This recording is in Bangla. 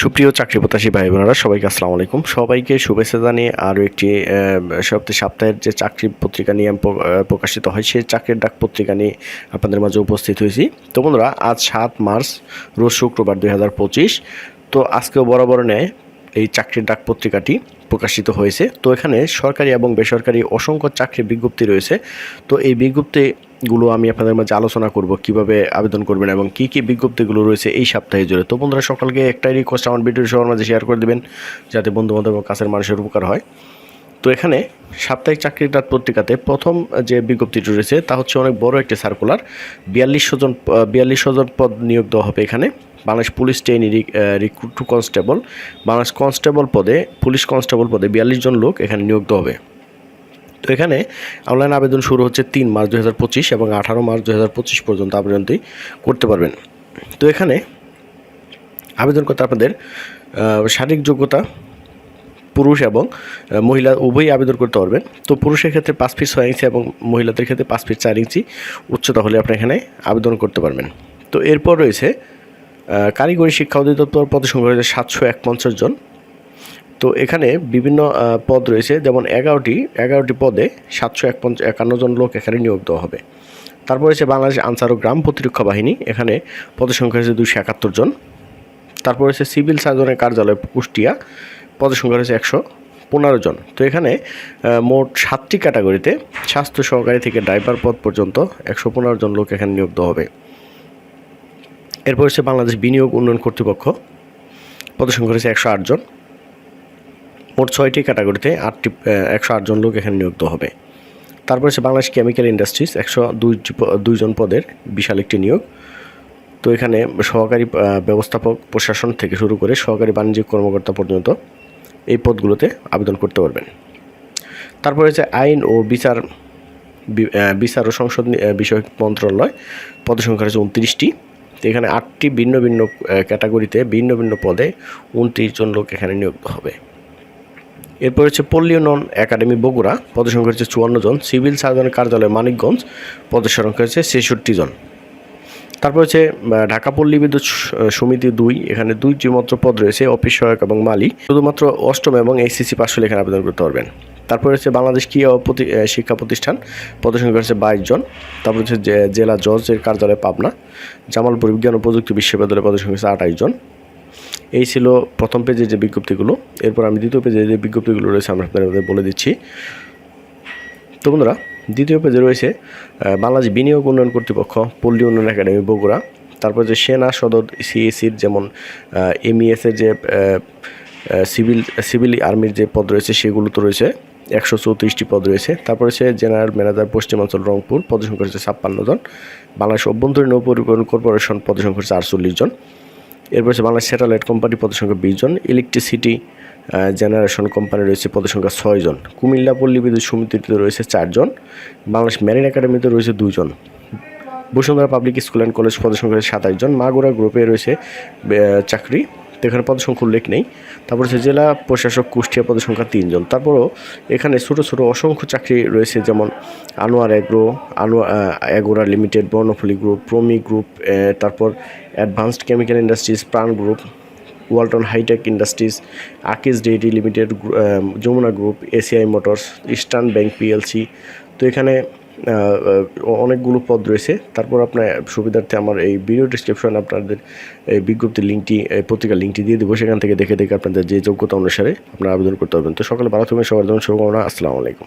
সুপ্রিয় চাকরি প্রত্যাশী ভাই বোনেরা সবাইকে আসসালামু আলাইকুম। সবাইকে শুভেচ্ছা জানিয়ে আরও একটি সপ্তাহে সপ্তাহের যে চাকরি পত্রিকা নিয়ে প্রকাশিত হয়, সেই চাকরির ডাক পত্রিকা নিয়ে আপনাদের মাঝে উপস্থিত হয়েছি। তো বন্ধুরা, আজ সাত মার্চ, রোজ শুক্রবার দুই হাজার পঁচিশ। তো আজকেও বরাবর নেয় এই চাকরির ডাক পত্রিকাটি প্রকাশিত হয়েছে। তো এখানে সরকারি এবং বেসরকারি অসংখ্য চাকরি বিজ্ঞপ্তি রয়েছে। তো এই বিজ্ঞপ্তিগুলো আমি আপনাদের মাঝে আলোচনা করব, কীভাবে আবেদন করবেন এবং কি কি বিজ্ঞপ্তিগুলো রয়েছে এই সপ্তাহে জুড়ে। তো বন্ধুরা, সকলকে একটাই রিকোয়েস্ট আমার ভিডিও সবার মাঝে শেয়ার করে দেবেন, যাতে বন্ধু বান্ধব এবং কাছের মানুষের উপকার হয়। তো এখানে সাপ্তাহিক চাকরির রাত পত্রিকাতে প্রথম যে বিজ্ঞপ্তিটি রয়েছে, তা হচ্ছে অনেক বড় একটি সার্কুলার বিয়াল্লিশশো জন বিয়াল্লিশশো জন পদ নিয়োগ দেওয়া হবে এখানে। Bangladesh police trainee recruit to constable Bangladesh constable পদে, পুলিশ কনস্টেবল পদে বিয়াল্লিশ জন লোক এখানে নিয়োগ দেওয়া হবে। তো এখানে অনলাইন আবেদন শুরু হচ্ছে তিন মার্চ দু হাজার পঁচিশ এবং আঠারো মার্চ দু হাজার পঁচিশ পর্যন্ত আবেদনটি করতে পারবেন। তো এখানে আবেদন করতে আপনাদের শারীরিক যোগ্যতা, পুরুষ এবং মহিলা উভয়ই আবেদন করতে পারবেন। তো পুরুষের ক্ষেত্রে পাঁচ ফিট ছয় ইঞ্চি এবং মহিলাদের ক্ষেত্রে পাঁচ ফিট চার ইঞ্চি উচ্চতা হলে আপনি এখানে আবেদন করতে পারবেন। তো এরপর রয়েছে কারিগরি শিক্ষা অধিদপ্তর পদের সংখ্যা রয়েছে সাতশো এক পঞ্চাশ জন। তো এখানে বিভিন্ন পদ রয়েছে। যেমন এগারোটি এগারোটি পদে সাতশো একান্ন জন লোক এখানে নিয়োগ দেওয়া হবে। তারপর রয়েছে বাংলাদেশ আনসার ও গ্রাম প্রতিরক্ষা বাহিনী। এখানে পদের সংখ্যা রয়েছে দুশো একাত্তর জন। তারপর রয়েছে সিভিল সার্জনের কার্যালয় কুষ্টিয়া। পদের সংখ্যা রয়েছে একশো পনেরো জন। তো এখানে মোট সাতটি ক্যাটাগরিতে স্বাস্থ্য সহকারী থেকে ড্রাইভার পদ পর্যন্ত একশো পনেরো জন লোক এখানে নিয়োগ দেওয়া হবে। এরপর হচ্ছে বাংলাদেশ বিনিয়োগ উন্নয়ন কর্তৃপক্ষ। পদের সংখ্যা রয়েছে একশো আটজন মোট ছয়টি ক্যাটাগরিতে আটটি একশো আটজন লোক এখানে নিয়োগ হবে। তারপর হচ্ছে বাংলাদেশ কেমিক্যাল ইন্ডাস্ট্রিজ একশো দুই দুইজন পদের বিশাল একটি নিয়োগ। তো এখানে সহকারী ব্যবস্থাপক, প্রশাসন থেকে শুরু করে সহকারী বাণিজ্যিক কর্মকর্তা পর্যন্ত এই পদগুলোতে আবেদন করতে পারবেন। তারপরে হচ্ছে আইন ও বিচার বিচার ও সংসদ বিষয়ক মন্ত্রণালয়, পদের সংখ্যা রয়েছে উনত্রিশটি। এখানে আটটি ভিন্ন ভিন্ন ক্যাটাগরিতে ভিন্ন ভিন্ন পদে উনত্রিশ জন লোক এখানে নিয়োগ হবে। এরপর হচ্ছে পল্লী উন্নয়ন একাডেমি বগুড়া পদের সংখ্যা হচ্ছে চুয়ান্ন জন। সিভিল সার্জনের কার্যালয় মানিকগঞ্জ পদের সংখ্যা হচ্ছে ছেষট্টি জন। তারপর হচ্ছে ঢাকা পল্লী বিদ্যুৎ সমিতি দুই, এখানে দুইটি মাত্র পদ রয়েছে, অফিস সহায়ক এবং মালি শুধুমাত্র অষ্টম এবং এইচসিসি পাশ হলে এখানে আবেদন করতে পারবেন। তারপর হচ্ছে বাংলাদেশ ক্রিয়া প্রতি- শিক্ষা প্রতিষ্ঠান পদের সংখ্যা হচ্ছে বাইশ জন। তারপর হচ্ছে জেলা জজের কার্যালয় পাবনা। জামালপুর বিজ্ঞান ও প্রযুক্তি বিশ্ববিদ্যালয় পদের সংখ্যা হচ্ছে আঠাশ জন। এই ছিল প্রথম পেজের যে বিজ্ঞপ্তিগুলো। এরপর আমি দ্বিতীয় পেজে যে বিজ্ঞপ্তিগুলো রয়েছে, আমরা আপনাদের বলে দিচ্ছি। তো বন্ধুরা, দ্বিতীয় পেজে রয়েছে বাংলাদেশ বিনিয়োগ উন্নয়ন কর্তৃপক্ষ পল্লী উন্নয়ন একাডেমি, বগুড়া। তারপর যে সেনা সদর সিএসির যেমন এমইএসের যে সিভিল সিভিল আর্মির যে পদ রয়েছে, সেগুলো তো রয়েছে। একশো চৌত্রিশটি পদ রয়েছে। তারপর হচ্ছে জেনারেল ম্যানেজার পশ্চিমাঞ্চল রংপুর, পদের সংখ্যা হচ্ছে ছাপ্পান্ন জন। বাংলাদেশ অভ্যন্তরীণ নৌ পরিবহন কর্পোরেশন, পদের সংখ্যা হচ্ছে আটচল্লিশ জন। এরপর হচ্ছে বাংলাদেশ স্যাটেলাইট কোম্পানি পদসংখ্যা সংখ্যা বিশ জন ইলেকট্রিসিটি জেনারেশন কোম্পানি রয়েছে পদসংখ্যা ছয়জন ছয় জন, কুমিল্লা পল্লী বিদ্যুৎ সমিতিতে রয়েছে চারজন বাংলাদেশ ম্যারিন একাডেমিতে রয়েছে দুজন Bashundhara public school and college পদসংখ্যা সাতাশ জন, মাগুরা গ্রুপে রয়েছে চাকরি। তো এখানে পদের সংখ্যা উল্লেখ নেই। তারপর হচ্ছে জেলা প্রশাসক কুষ্টিয়া পদের সংখ্যা তিনজন। তারপরও এখানে ছোটো ছোটো অসংখ্য চাকরি রয়েছে, যেমন Anwar agro Anwar agro limited, বর্ণফলি group, প্রমি গ্রুপ তারপর advanced chemical industries, Pran group, Walton hi-tech industries, Akij dairy limited Jamuna group, ACI motors, eastern bank PLC. তো এখানে অনেকগুলো পদ রয়েছে। তারপর আপনার সুবিধার্থে আমার এই ভিডিও ডিসক্রিপশন আপনাদের এই বিজ্ঞপ্তির লিঙ্কটি পত্রিকার লিঙ্কটি দিয়ে দেবো। সেখান থেকে দেখে দেখে আপনাদের যে যোগ্যতা অনুসারে আপনারা আবেদন করতে পারবেন। তো সকালে ভালো সবার জন্য শুভকামনা। আসসালামু আলাইকুম।